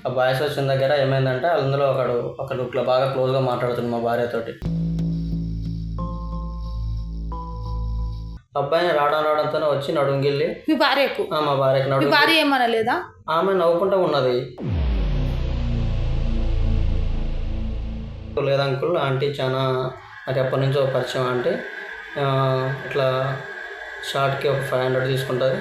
ఆ బాయ్స్ వచ్చిన దగ్గర ఏమైందంటే అందులో ఒకడు ఒకడు ఇట్లా బాగా క్లోజ్గా మాట్లాడుతుంది మా భార్యతోటి. అబ్బాయిని రావడం రావడంతోనే వచ్చి నడుంగిల్లి మీ భార్యకు? ఆ, మా భార్యకి మీ నడుము భార్య ఏమనలేదా? ఆమె నవ్వుకుంటూ ఉన్నది. లేదు అంకుల్ ఆంటీ చాలా నాకు ఎప్పటి నుంచో పరిచయం ఆంటీ. ఆ, ఇట్లా షార్ట్కి ఒక ఫైవ్ హండ్రెడ్ తీసుకుంటుంది.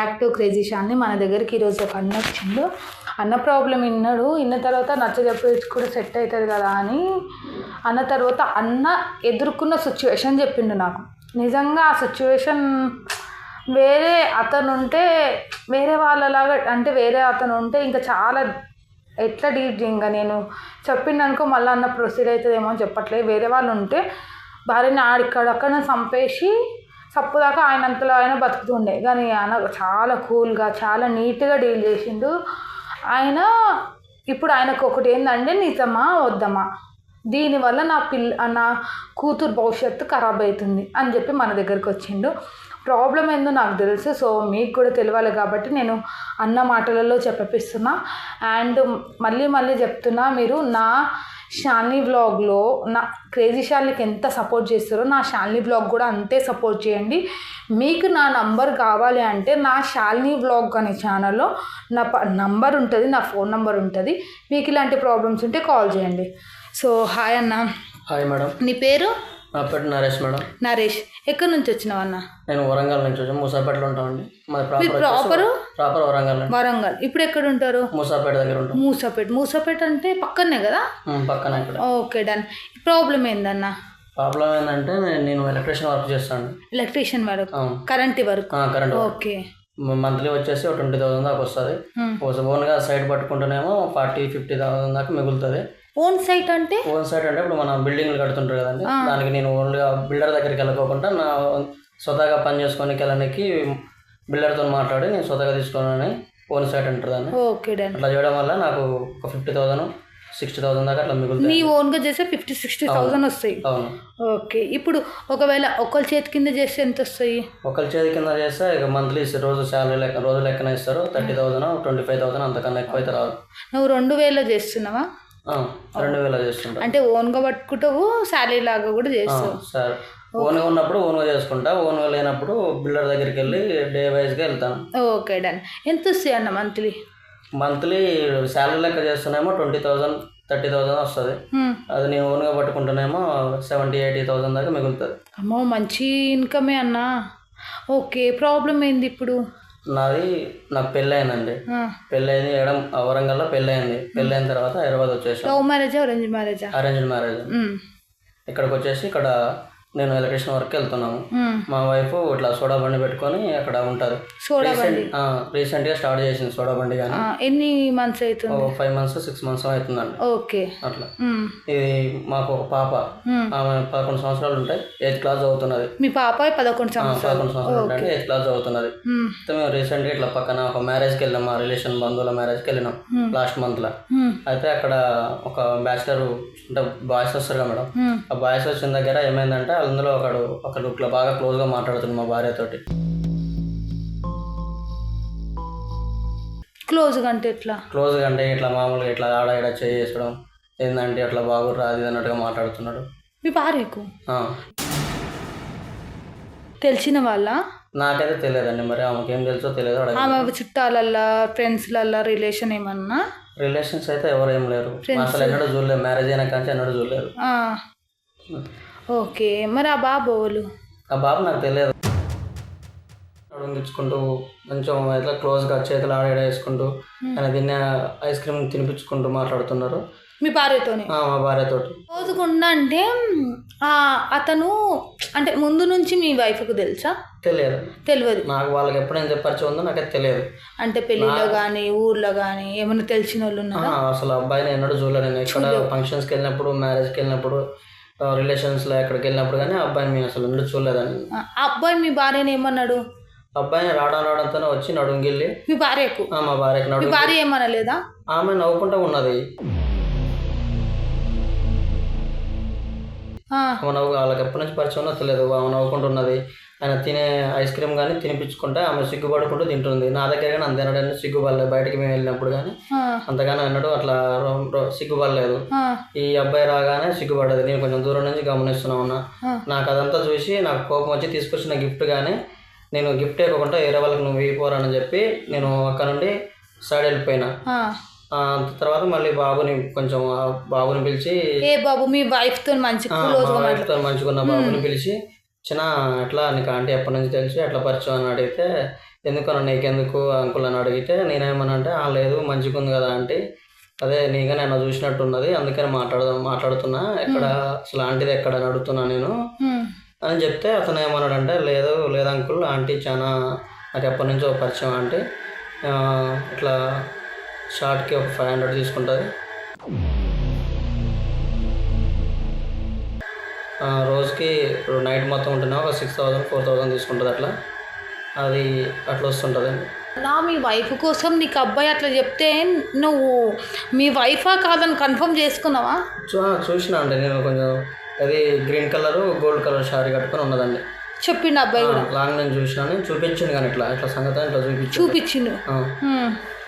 బ్యాక్ టు క్రేజీ షాన్ని మన దగ్గరికి ఈరోజు ఒక అన్న వచ్చిండు. అన్న ప్రాబ్లం విన్నాడు. విన్న తర్వాత నచ్చ చెప్పేసి కూడా సెట్ అవుతుంది కదా అని అన్న తర్వాత అన్న ఎదుర్కొన్న సిచ్యువేషన్ చెప్పిండు నాకు. నిజంగా ఆ సిచ్యువేషన్ వేరే అతను ఉంటే వేరే వాళ్ళలాగా అంటే వేరే అతను ఉంటే ఇంకా చాలా ఎట్లా డీప్ ఇంకా నేను చెప్పిండనుకో మళ్ళీ అన్న ప్రొసీడ్ అవుతుందేమో అని చెప్పట్లేదు. వేరే వాళ్ళు ఉంటే భార్యని ఆడిక్కడక్కడ చంపేసి సప్పుదాకా ఆయన అంతలో ఆయన బతుకుతుండే. కానీ ఆయన చాలా కూల్గా చాలా నీట్గా డీల్ చేసిండు. ఆయన ఇప్పుడు ఆయనకు ఒకటి ఏంటంటే నిజమా వద్దమా దీనివల్ల నా పిల్ల నా కూతురు భవిష్యత్తు ఖరాబ్ అవుతుంది అని చెప్పి మన దగ్గరికి వచ్చిండు. ప్రాబ్లం ఏందో నాకు తెలుసు. సో మీకు కూడా తెలియాలి కాబట్టి నేను అన్న మాటలలో చెప్పపిస్తున్నా. అండ్ మళ్ళీ మళ్ళీ చెప్తున్నా మీరు నా షాలిని వ్లాగ్లో నా క్రేజీ షాలినికి ఎంత సపోర్ట్ చేస్తారో నా షాలిని వ్లాగ్ కూడా అంతే సపోర్ట్ చేయండి. మీకు నా నంబర్ కావాలి అంటే నా షాలిని వ్లాగ్ అనే ఛానల్లో నా ప నంబర్ ఉంటుంది నా ఫోన్ నంబర్ ఉంటుంది. మీకు ఇలాంటి ప్రాబ్లమ్స్ ఉంటే కాల్ చేయండి. సో హాయ్ అన్న. Hi madam. నీ పేరు? నా పేరు నరేష్ మేడం. నరేష్ ఎక్కడి నుంచి వచ్చినావు అన్న? నేను వరంగల్ నుంచి వచ్చాను. మూసాపేటలో ఉంటామండి. Proper proper? వరంగల్ వరంగల్. ఇప్పుడు ఎక్కడ ఉంటారు? మూసాపేట దగ్గర ఉంటాం. మూసపేట. మూసపేట అంటే పక్కనే కదా? పక్కన ఇక్కడ. Okay done. ప్రాబ్లం ఏందన్న? ప్రాబ్లం ఏంటంటే నేను- ఎలక్ట్రీషియన్ వర్క్ చేస్తాను. ఎలక్ట్రీషియన్ వరకు? కరెంట్ వరకు? Current okay. మంత్లీ వచ్చేసి ఒక ట్వంటీ థౌసండ్ దాకా వస్తుంది. ఓన్గా సైడ్ పట్టుకుంటేనేమో ఫార్టీ ఫిఫ్టీ థౌసండ్ దాకా మిగులుతుంది. ఓన్ సైట్ అంటే? ఓన్ సైడ్ అంటే ఇప్పుడు మనం బిల్డింగ్లు కడుతుంటారు కదండి. దానికి నేను ఓన్గా బిల్డర్ దగ్గరికి వెళ్ళకోకుండా నా స్వతహాగా పని చేసుకోనికి వెళ్ళడానికి బిల్డర్తో మాట్లాడి నేను స్వతహాగా తీసుకున్నాను ఓన్ సైట్ అంటారు దాన్ని. Okay done. అట్లా చేయడం వల్ల నాకు ఒక ఫిఫ్టీ థౌసండ్ సిక్స్టీ థౌసండ్ దాకా అట్లా మిగులుతాయి. నీ ఓన్గా చేస్తే ఫిఫ్టీ సిక్స్టీ థౌసండ్ వస్తాయి. అవును. ఓకే. ఇప్పుడు ఒకవేళ ఒకరి చేతి కింద చేస్తే ఎంత వస్తాయి? ఒకరి చేతి కింద చేస్తే ఇక మంత్లీ రోజు శాలరీ లెక్క రోజు లెక్కన ఇస్తారు. Thirty thousand twenty five thousand అంతకన్నా ఎక్కువ అయితే రాదు. నువ్వు రెండు వేలు చేస్తున్నావా? రెండు వేల చేస్తుంటా. అంటే ఓన్గా పట్టుకుంటావు శాలరీ లాగా కూడా చేస్తావు. సరే ఓన్గా ఉన్నప్పుడు ఓన్గా చేసుకుంటా ఓన్గా లేనప్పుడు బిల్డర్ దగ్గరికి వెళ్ళి డే వైజ్గా వెళ్తాను. Okay done. ఎంత వస్తాయి అన్న మంత్లీ? మంత్లీ శాలరీ లెక్క చేస్తేనేమో ట్వంటీ థౌసండ్ థర్టీ థౌసండ్ వస్తుంది. అది నేను ఓన్గా పట్టుకుంటేనేమో సెవెంటీ ఎయిటీ థౌసండ్ దాకా మిగులుతుంది. అమ్మో మంచి ఇన్కమే అన్నా. ఓకే ప్రాబ్లం ఏంది ఇప్పుడు? నాది నాకు పెళ్ళి అయిందండి పెళ్ళి అయింది ఎడం వరంగల్లో పెళ్ళి అయింది పెళ్ళి అయిన తర్వాత హైదరాబాద్ వచ్చేసాం. లవ్ మ్యారేజా అరేంజ్ మ్యారేజా? Arranged marriage. ఇక్కడికి వచ్చేసి ఇక్కడ నేను ఎలక్ట్రీషియన్ వర్క్ వెళ్తున్నాము. మా వైఫ్ ఇట్లా సోడా బండి పెట్టుకొని అక్కడ ఉంటుంది సోడా బండి? రీసెంట్గా స్టార్ట్ చేసింది సోడా బండి కానీ. ఎన్ని మంత్స్ అవుతుంది? ఫైవ్ మంత్స్ సిక్స్ మంత్స్ అవుతుందండి. ఓకే. అట్లా. ఇది మాకు ఒక పాప. ఆమె పదకొండు సంవత్సరాలు ఉంటాయి ఎయిత్ క్లాస్ చదువుతున్నది. మీ పాప పదకొండు సంవత్సరాలు పదకొండు సంవత్సరాలు. ఎయిత్ క్లాస్ చదువుతున్నది. మ్మ్. మేము రీసెంట్గా ఇట్లా పక్కన ఒక మ్యారేజ్కి వెళ్ళాం. మా రిలేషన్ బంధువుల మ్యారేజ్కి వెళ్ళినాం లాస్ట్ మంత్లో. మ్మ్. అయితే అక్కడ ఒక బ్యాచిలర్ అంటే బాయ్స్ వస్తారు కదా మేడం. ఆ బాయ్స్ వచ్చిన దగ్గర ఏమైందంటే అందులో ఒకడు ఒకడు ఇట్లా బాగా క్లోజ్గా మాట్లాడుతుంది మా భార్యతోటి క్లోజ్గా అంటే ఎట్లా? క్లోజ్గా అంటే ఇట్లా మామూలుగా ఇట్లా ఆడ ఇడ చేసుకోవడం ఏంటంటే అట్లా బాగుర్రా అది ఇది అన్నట్టుగా మాట్లాడుతున్నాడు. మీ భార్యకు. తెలిసిన వాళ్ళ? నాకైతే తెలియదండి మరి ఆమెకి ఏం తెలుసో తెలియదు ఆమె చుట్టాలల్లా ఫ్రెండ్స్లల్లా రిలేషన్ ఏమన్నా? రిలేషన్స్ అయితే ఎవరు ఏం లేరు. అసలు ఎన్నడూ చూడలేదు మ్యారేజ్ అయినా కానీ ఎన్నడూ చూడలేదు. ఓకే మరి ఆ బాబు వాళ్ళు ఆ బాబు నాకు తెలియదు. అడుగుంచుకుంటూ కొంచెం ఇట్లా క్లోజ్గా చేతులు ఆడ ఈడ వేసుకుంటూ ఆయన తినే ఐస్ క్రీమ్ తినిపించుకుంటూ మాట్లాడుతున్నారు. మీ భార్యతోనే? ఆ, మా క్లోజ్గా ఉండంటే ఆ, అతను అంటే ముందు నుంచి మీ వైఫ్కు తెలుసా? తెలియదు. తెలియదు. నాకు వాళ్ళకి ఎప్పుడైనా పరిచయం ఉందో నాకైతే తెలియదు. అంటే పెళ్ళిలో కానీ ఊర్లో కానీ ఏమైనా తెలిసిన వాళ్ళు ఉన్నారా అసలు అబ్బాయిని ఎన్నడూ చూడలేదు. నేను ఎక్కడ ఫంక్షన్స్కి వెళ్ళినప్పుడు మ్యారేజ్కి వెళ్ళినప్పుడు రిలేషన్స్లో ఎక్కడికి వెళ్ళినప్పుడు కానీ అబ్బాయిని మేము అసలు ఎన్నడూ చూడలేదండి ఆ అబ్బాయి మీ భార్యని ఏమన్నాడు? అబ్బాయిని రావడం రావడంతోనే వచ్చి నడుంగిల్లి. మీ భార్యకు? మా భార్యకి మీ నడు భార్య ఏమనలేదా? ఆమె నవ్వుకుంటూ ఉన్నది. ఆమె నవ్వు వాళ్ళకి ఎప్పటి నుంచి పరిచయం తెలియదు. ఆమె నవ్వుకుంటున్నది ఆయన తినే ఐస్ క్రీమ్ కానీ తినిపించుకుంటే ఆమె సిగ్గుపడుకుంటూ తింటుంది. నా దగ్గర కానీ అంత తినడానికి సిగ్గుపడలేదు బయటికి మేము వెళ్ళినప్పుడు కానీ అంతగానో అన్నాడు. అట్లా రో- రో- సిగ్గుపడలేదు ఈ అబ్బాయి రాగానే సిగ్గుపడ్డది నేను కొంచెం దూరం నుంచి గమనిస్తున్నా ఉన్నా. నాకు అదంతా చూసి నాకు కోపం వచ్చి తీసుకొచ్చిన గిఫ్ట్ కానీ నేను గిఫ్ట్ ఇవ్వకుండా వేరే వాళ్ళకి నువ్వు ఇవ్వపోరని చెప్పి నేను అక్కడ నుండి సైడ్ వెళ్ళిపోయినా. తర్వాత మళ్ళీ బాబుని కొంచెం బాబుని పిలిచి ఏ బాబు మీ వైఫ్తో మంచి ఆ, క్లోజ్గా మా వైఫ్తో మంచిగున్న బాబుని పిలిచి చిన్న ఎట్లా నీకు ఆంటీ ఎప్పటి నుంచి తెలిసి? ఎట్లా పరిచయం అని అడిగితే ఎందుకన్నా నీకెందుకు అంకుల్ అని అడిగితే నేనేమన్నా అంటే "ఆ, లేదు మంచిగా ఉంది కదా ఆంటీ. అదే నీగా నన్ను చూసినట్టున్నది అందుకని మాట్లాడదాం మాట్లాడుతున్నా. ఎక్కడ అసలు ఆంటీది ఎక్కడ అని అడుగుతున్నా నేను. అని చెప్తే అతను ఏమన్నాడంటే లేదు లేదు అంకుల్ ఆంటీ చాలా నాకు ఎప్పటి నుంచో పరిచయం ఆంటీ. ఇట్లా షార్ట్కి ఒక ఫైవ్ హండ్రెడ్ తీసుకుంటుంది. రోజుకి ఇప్పుడు నైట్ మొత్తం ఉంటున్నా ఒక సిక్స్ థౌజండ్ ఫోర్ థౌజండ్ తీసుకుంటుంది అట్లా. అది అట్లా వస్తుంటుంది. నా మీ వైఫ్ కోసం నీకు అబ్బాయి అట్లా చెప్తే నువ్వు మీ వైఫా కాదని కన్ఫర్మ్ చేసుకున్నావా? చూ చూసిన అండి నేను కొంచెం అది green colour gold colour sari కట్టుకొని ఉన్నదండి చెప్పిండు అబ్బాయి కూడా? లాంగ్ నేను చూసినాను చూపించింది కానీ ఇట్లా ఇట్లా సంగతి ఇట్లా చూపించు చూపించిండు?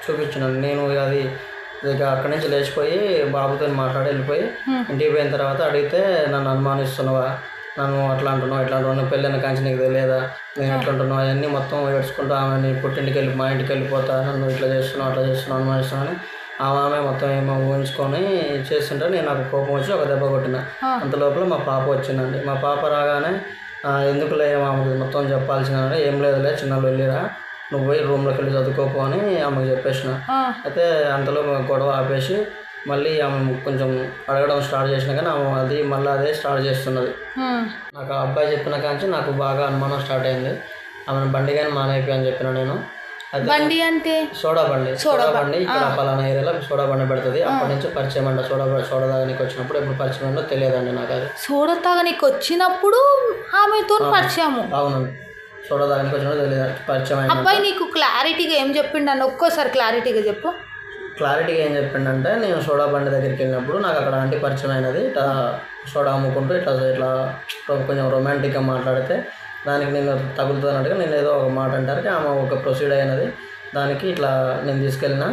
చూపించినాను. నేను అది ఇక అక్కడి నుంచి లేచిపోయి బాబుతో మాట్లాడి వెళ్ళిపోయి ఇంటికి పోయిన తర్వాత అడిగితే నన్ను అనుమానిస్తున్నావా? నన్ను అట్లా అంటున్నావు ఇట్లా అంటున్నావు పెళ్ళైన కాంచి నీకు తెలియదా? నేను ఎట్లా అంటున్నావు అవన్నీ మొత్తం ఏడ్చుకుంటూ ఆమె నీ పుట్టింటికి వెళ్ళి మా ఇంటికి వెళ్ళిపోతా నన్ను ఇట్లా చేస్తున్నావు అట్లా చేస్తున్నావు అనుమానిస్తున్నాను ఆమె ఆమె మొత్తం ఏమో ఊహించుకొని చేస్తుంటే నేను నాకు కోపం వచ్చి ఒక దెబ్బ కొట్టిన. అంత లోపల మా పాప వచ్చిందండి. మా పాప రాగానే "ఆ, ఎందుకులే ఆమెకు మొత్తం చెప్పాల్సిన ఏం లేదులే చిన్న వెళ్ళిరా నువ్వు పోయి రూమ్లోకి వెళ్ళి చదువుకోపో అని ఆమెకు చెప్పేసిన. అయితే అంతలో గొడవ ఆపేసి మళ్ళీ ఆమె కొంచెం అడగడం స్టార్ట్ చేసినా కానీ ఆమె అది మళ్ళీ అదే స్టార్ట్ చేస్తున్నది. నాకు ఆ అబ్బాయి చెప్పిన కాంచి నాకు బాగా అనుమానం స్టార్ట్ అయింది. ఆమెను బండి కానీ మానేపి అని చెప్పిన నేను. బండి అంటే? సోడా బండి సోడా బండి. ఇక్కడ పలానా ఏరియాలో సోడా బండి పెడుతుంది. అప్పటి నుంచి పరిచయం అంట. సోడా సోడా తాగనికి వచ్చినప్పుడు ఎప్పుడు పరిచయం ఉందో తెలియదండి నాకు అది. సోడా తాగనీకి వచ్చినప్పుడు ఆమెతో పరిచయము? అవునండి. పరిచయం అబ్బాయి నీకు క్లారిటీగా ఏం చెప్పిండు అని ఒక్కోసారి క్లారిటీగా చెప్పు. క్లారిటీగా ఏం చెప్పిండంటే నేను సోడా బండి దగ్గరికి వెళ్ళినప్పుడు నాకు అక్కడ ఆంటీ పరిచయం అయినది ఇట్లా సోడా అమ్ముకుంటూ ఇట్లా ఇట్లా కొంచెం రొమాంటిక్గా మాట్లాడితే దానికి నేను తగులుతున్నట్టుగా నేను ఏదో ఒక మాట అంటారు. ఆమె ఒక ప్రొసీడ్ అయినది. దానికి ఇట్లా నేను తీసుకెళ్ళిన.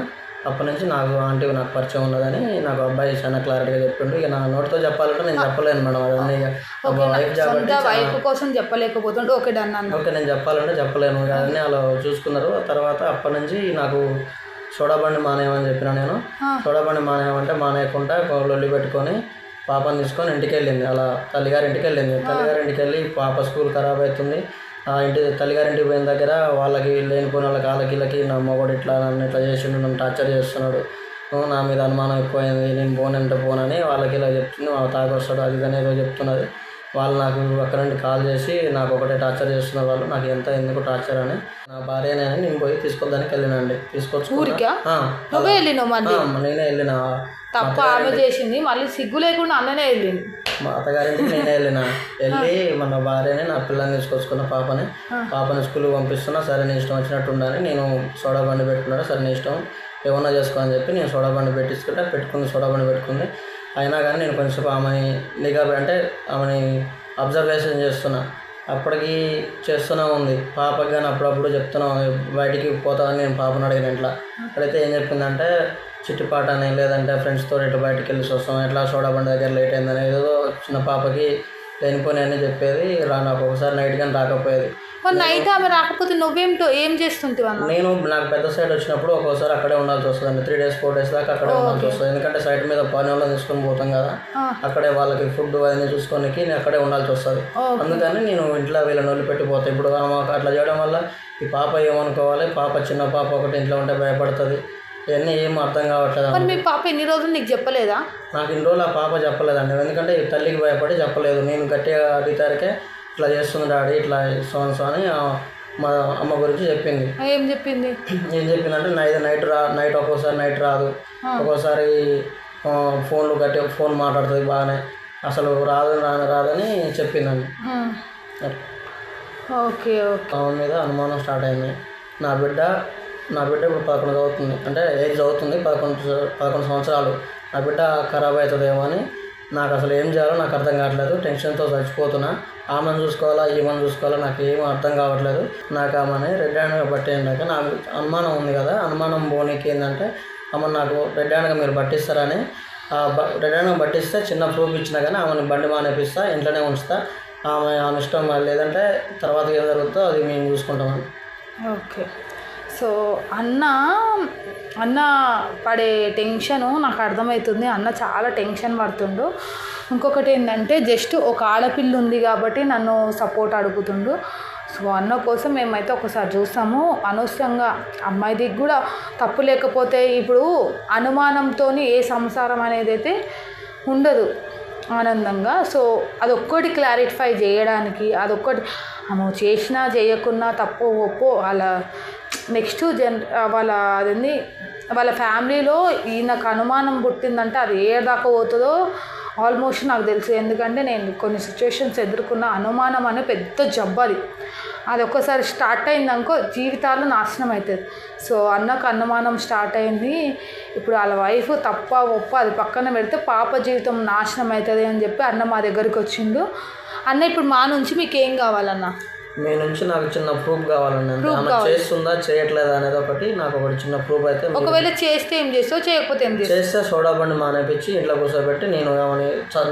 అప్పటి నుంచి నాకు ఆంటీ నాకు పరిచయం ఉన్నదని నాకు అబ్బాయి చాలా క్లారిటీగా చెప్పిండు. ఇక నా నోటితో చెప్పాలంటే నేను చెప్పలేను మేడం అదన్నీ ఒక వైఫ్ కోసం చెప్పలేకపోతుంటే ఓకే డన్ ఓకే నేను చెప్పాలంటే చెప్పలేను. అన్నీ అలా చూసుకున్నారు. తర్వాత అప్పటి నుంచి నాకు సోడా బండి మానేయమని చెప్పిన నేను. సోడా బండి మానేయమంటే మానేయకుండా లొల్లి పెట్టుకొని పాపని తీసుకొని ఇంటికి వెళ్ళింది అలా తల్లిగారి ఇంటికి వెళ్ళింది తల్లిగారి ఇంటికి వెళ్ళి పాప స్కూల్ ఖరాబ్ అవుతుంది. ఇంటి తల్లిగారింటికి పోయిన దగ్గర వాళ్ళకి లేనిపోయిన వాళ్ళకి వాళ్ళకి వీళ్ళకి నా మొగడు ఇట్లా నన్ను ఇట్లా చేసిండు నన్ను టార్చర్ చేస్తున్నాడు. నా మీద అనుమానం ఎక్కువైంది నేను పోనంటే పోనని వాళ్ళకి ఇలా చెప్తుంది తాగొస్తాడు అది ఇది ఏదో చెప్తున్నది. వాళ్ళు నాకు అక్కడ నుండి కాల్ చేసి నాకు ఒకటే టార్చర్ చేస్తున్నారు వాళ్ళు నాకు ఎంత ఎందుకు టార్చర్ అని? నా భార్యనే అని నేను పోయి తీసుకొద్దానికి వెళ్ళినండి. తీసుకొచ్చి ఊరికా? నువ్వే వెళ్ళినావు మళ్ళీ? నేనే వెళ్ళిన. తప్ప ఆమె చేసింది మళ్ళీ సిగ్గు లేకుండా అన్ననే వెళ్ళింది. మా అత్తగారింటికి నేనే వెళ్ళిన. వెళ్ళి మన భార్యని నా పిల్లని తీసుకొచ్చుకున్న పాపని పాపని స్కూల్కి పంపిస్తున్నా. సరే నీ ఇష్టం వచ్చినట్టు ఉండాలి. నేను సోడా బండి పెట్టుకున్నాను. సరే నీ ఇష్టం. ఏమన్నా చేసుకో అని చెప్పి నేను సోడా బండి పెట్టించుకుంటే పెట్టుకుంది సోడా బండి పెట్టుకుంది. అయినా కానీ నేను కొంచెం ఆమెని నిఘా అంటే ఆమెని అబ్జర్వేషన్ చేస్తున్నా. అప్పటికి చేస్తూనే ఉంది. పాపకి కానీ అప్పుడప్పుడు చెప్తున్నాం బయటికి పోతామని నేను పాపను అడిగిన ఇంట్లో. అడిగితే ఏం చెప్పిందంటే చిట్టిపాట అని లేదంటే ఫ్రెండ్స్తో ఇటు బయటికి వెళ్ళి వస్తాం ఎట్లా చూడబండి దగ్గర లేట్ అయిందని ఏదో చిన్న పాపకి లేనిపోయి అని చెప్పేది. రా నాకు ఒకసారి నైట్ కానీ రాకపోయేది. మరి నైట్ ఆమె రాకపోతే నువ్వేమిటో ఏం చేస్తుంటివి అన్న నేను నాకు పెద్ద సైడ్ వచ్చినప్పుడు ఒక్కోసారి అక్కడే ఉండాల్సి వస్తుంది త్రీ డేస్ ఫోర్ డేస్ దాకా అక్కడే ఉండాల్సి వస్తుంది. ఎందుకంటే సైడ్ మీద పని వాళ్ళని తీసుకొని పోతాం కదా. అక్కడే వాళ్ళకి ఫుడ్ అవన్నీ చూసుకోనికి నేను అక్కడే ఉండాల్సి వస్తుంది. అందుకని నేను ఇంట్లో వీళ్ళని వదిలిపెట్టిపోతాను ఇప్పుడు ఆమె అట్లా చేయడం వల్ల ఈ పాప ఏమనుకోవాలి? పాప చిన్న పాప ఒకటి ఇంట్లో ఉంటే భయపడుతుంది. ఇవన్నీ ఏం అర్థం కావట్లేదు మరి మీ పాప ఎన్ని రోజులు నీకు చెప్పలేదా? నాకు ఇన్ని రోజులు ఆ పాప చెప్పలేదండి. ఎందుకంటే తల్లికి భయపడి చెప్పలేదు. నేను గట్టిగా అడిగితారికే ఇట్లా చేస్తుంది డాడీ ఇట్లా సో సో అని మా అమ్మ గురించి చెప్పింది. ఏం చెప్పింది? ఏం చెప్పిందంటే నైట్ నైట్ రా నైట్ ఒక్కోసారి నైట్ రాదు. ఒక్కోసారి ఫోన్లు గట్టి ఫోన్ మాట్లాడుతుంది బాగానే. అసలు రాదు రాను రాదని చెప్పిందండి. Okay okay. ఆమె మీద అనుమానం స్టార్ట్ అయింది. నా బిడ్డ నా బిడ్డ ఇప్పుడు పదకొండు చదువుతుంది. అంటే ఏజ్ చదువుతుంది పదకొండు పదకొండు సంవత్సరాలు. నా బిడ్డ ఖరాబ్ అవుతుందేమో అని నాకు అసలు ఏం చేయాలో నాకు అర్థం కావట్లేదు. టెన్షన్తో చచ్చిపోతున్నా. ఆమెను చూసుకోవాలా ఈమెను చూసుకోవాలా నాకు ఏం అర్థం కావట్లేదు. నాకు ఆమెని రెడ్ హ్యాండ్గా పట్టేయండాక నాకు అనుమానం ఉంది కదా. అనుమానం పోనీకి ఏంటంటే ఆమె నాకు రెడ్ హ్యాండ్గా మీరు పట్టిస్తారని రెడ్ హ్యాండ్గా పట్టిస్తే చిన్న ప్రూఫ్ ఇచ్చినా కానీ ఆమెను బండి మానేపిస్తా ఇంట్లోనే ఉంచుతా. ఆమె ఆమె ఇష్టం లేదంటే తర్వాత ఏం జరుగుతుందో అది మేము చూసుకుంటామని ఓకే. సో అన్న అన్న పడే టెన్షను నాకు అర్థమవుతుంది. అన్న చాలా టెన్షన్ పడుతుండు. ఇంకొకటి ఏంటంటే జస్ట్ ఒక ఆడపిల్ల ఉంది కాబట్టి నన్ను సపోర్ట్ అడుగుతుండు. సో అన్న కోసం మేమైతే ఒకసారి చూస్తాము. అనవసరంగా అమ్మాయిది కూడా తప్పు లేకపోతే ఇప్పుడు అనుమానంతో ఏ సంసారం అనేది అయితే ఉండదు ఆనందంగా. సో అదొక్కటి క్లారిఫై చేయడానికి అదొక్కటి నువ్వు చేసినా చేయకున్నా తప్పు ఒప్పో వాళ్ళ నెక్స్ట్ జన్ వాళ్ళ అదేంది వాళ్ళ ఫ్యామిలీలో ఈయనకు అనుమానం పుట్టిందంటే అది ఏ దాకా పోతుందో ఆల్మోస్ట్ నాకు తెలుసు. ఎందుకంటే నేను కొన్ని సిచ్యువేషన్స్ ఎదుర్కొన్న అనుమానం అనే పెద్ద జబ్బది అది ఒక్కసారి స్టార్ట్ అయిందనుకో జీవితాలు నాశనం అవుతుంది సో అన్నకు అనుమానం స్టార్ట్ అయింది. ఇప్పుడు వాళ్ళ వైఫ్ తప్ప ఒప్ప అది పక్కన పెడితే పాప జీవితం నాశనం అవుతుంది అని చెప్పి అన్న మా దగ్గరికి వచ్చిండు. అన్న ఇప్పుడు మా నుంచి మీకు ఏం కావాలన్న? మీ నుంచి నాకు చిన్న ప్రూఫ్ కావాలండి. ఆమె చేస్తుందా చేయట్లేదా అనేది ఒకటి నాకు ఒకటి చిన్న ప్రూఫ్ అయితే ఒకవేళ చేస్తే ఏం చేస్తావు చేయకపోతే ఏం చేస్తే సోడా బండి మానేపించి ఇంట్లో కూర్చోబెట్టి నేను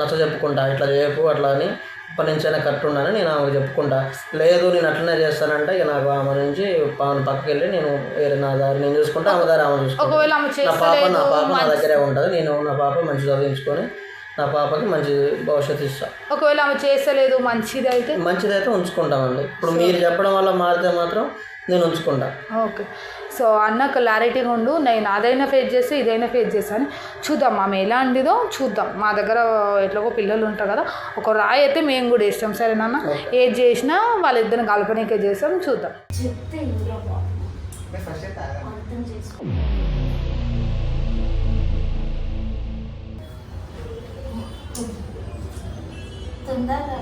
నచ్చ చెప్పుకుంటా ఇట్లా చేయకు అట్లా అని. ఇప్పటి నుంచైనా కరెక్ట్ ఉన్నాను నేను ఆమెకు చెప్పుకుంటా. లేదు నేను అట్లనే చేస్తానంటే ఇక నాకు ఆమె నుంచి ఆమె పక్కకి వెళ్ళి నేను వేరే నా దారి నేను చూసుకుంటా ఆమె దారి ఆమె చూసుకుంటా. నా పాప నా పాప నా దగ్గరే ఉంటుంది నేను నా పాప మంచి చదివించుకొని నా పాపకి మంచి భవిష్యత్తు ఇస్తా. ఒకవేళ ఆమె చేస్తలేదు మంచిది అయితే? మంచిదైతే ఉంచుకుంటామండి. ఇప్పుడు మీరు చెప్పడం వల్ల మారితే మాత్రం నేను ఉంచుకుంటా. ఓకే. సో అన్న క్లారిటీగా ఉండు నేను అదైనా ఫేస్ చేస్తే ఇదైనా ఫేస్ చేస్తాను. చూద్దాం ఆమె ఎలాంటిదో చూద్దాం. మా దగ్గర ఎట్లాగో పిల్లలు ఉంటారు కదా ఒక రాయి అయితే మేము కూడా వేస్తాం. సరేనా ఏది చేసినా వాళ్ళిద్దరిని కల్పనీకే చేస్తాం చూద్దాం. తొందరగా.